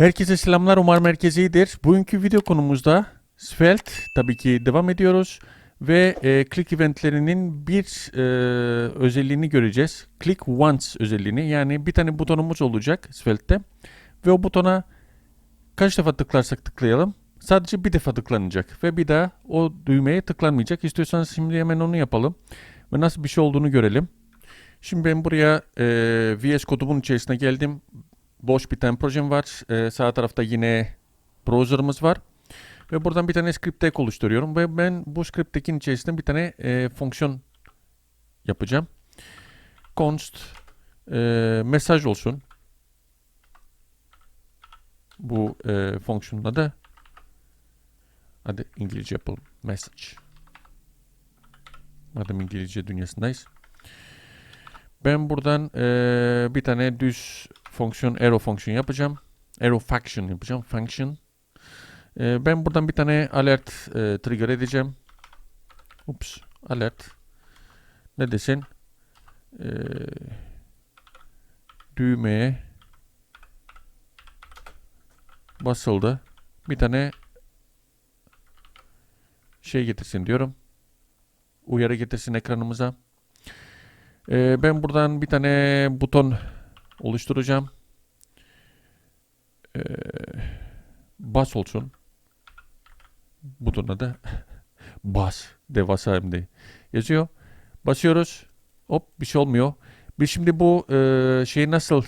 Herkese selamlar umarım herkes iyidir. Bugünkü video konumuzda Svelte tabii ki devam ediyoruz ve e, click eventlerinin bir e, özelliğini göreceğiz. Click once özelliğini yani bir tane butonumuz olacak Svelte'de ve o butona kaç defa tıklarsak tıklayalım sadece bir defa tıklanacak ve bir daha o düğmeye tıklanmayacak. İstiyorsanız şimdi hemen onu yapalım ve nasıl bir şey olduğunu görelim. Şimdi ben buraya e, VS kodumun içerisine geldim boş bir tane projem var. Ee, sağ tarafta yine browser'ımız var. Ve buradan bir tane script tag oluşturuyorum. Ve ben bu script tag'in içerisinde bir tane e, fonksiyon yapacağım. Const e, mesaj olsun. Bu e, fonksiyonun adı hadi İngilizce yapalım. Message. Madem İngilizce dünyasındayız. Ben buradan e, bir tane düz fonksiyon, arrow fonksiyon yapacağım. Arrow function yapacağım. Function. E, ben buradan bir tane alert e, trigger edeceğim. Ups. Alert. Ne desin? E, düğmeye basıldı. Bir tane şey getirsin diyorum. Uyarı getirsin ekranımıza. Ee, ben buradan bir tane buton oluşturacağım. Ee, bas olsun. Buton adı bas. Devasa hem yazıyor. Basıyoruz. Hop bir şey olmuyor. Biz şimdi bu e, şeyi nasıl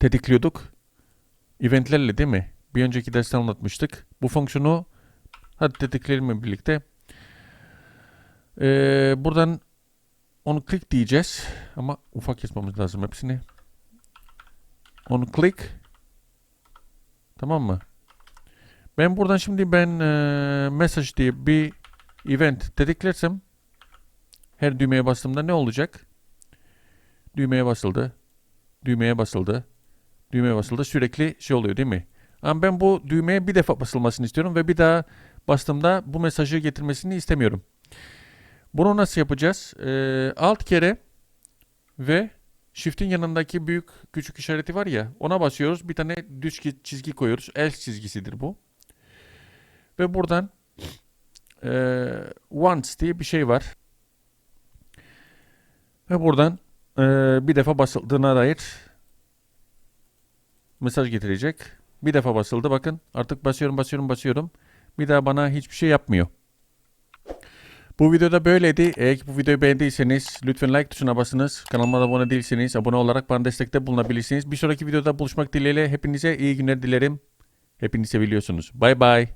tetikliyorduk? Eventlerle değil mi? Bir önceki derste anlatmıştık. Bu fonksiyonu hadi tetikleyelim birlikte. Ee, buradan onu click diyeceğiz. Ama ufak yazmamız lazım hepsini. Onu click. Tamam mı? Ben buradan şimdi ben e, message diye bir event tetiklersem her düğmeye bastığımda ne olacak? Düğmeye basıldı. Düğmeye basıldı. Düğmeye basıldı. Sürekli şey oluyor değil mi? Ama ben bu düğmeye bir defa basılmasını istiyorum ve bir daha bastığımda bu mesajı getirmesini istemiyorum. Bunu nasıl yapacağız? Ee, alt kere ve shift'in yanındaki büyük küçük işareti var ya ona basıyoruz. Bir tane düz çizgi koyuyoruz. Else çizgisidir bu. Ve buradan e, once diye bir şey var. Ve buradan e, bir defa basıldığına dair mesaj getirecek. Bir defa basıldı bakın. Artık basıyorum basıyorum basıyorum. Bir daha bana hiçbir şey yapmıyor. Bu videoda böyleydi. Eğer ki bu videoyu beğendiyseniz lütfen like tuşuna basınız. Kanalıma da abone değilseniz abone olarak bana destekte bulunabilirsiniz. Bir sonraki videoda buluşmak dileğiyle hepinize iyi günler dilerim. Hepinizi seviyorsunuz. Bye bye.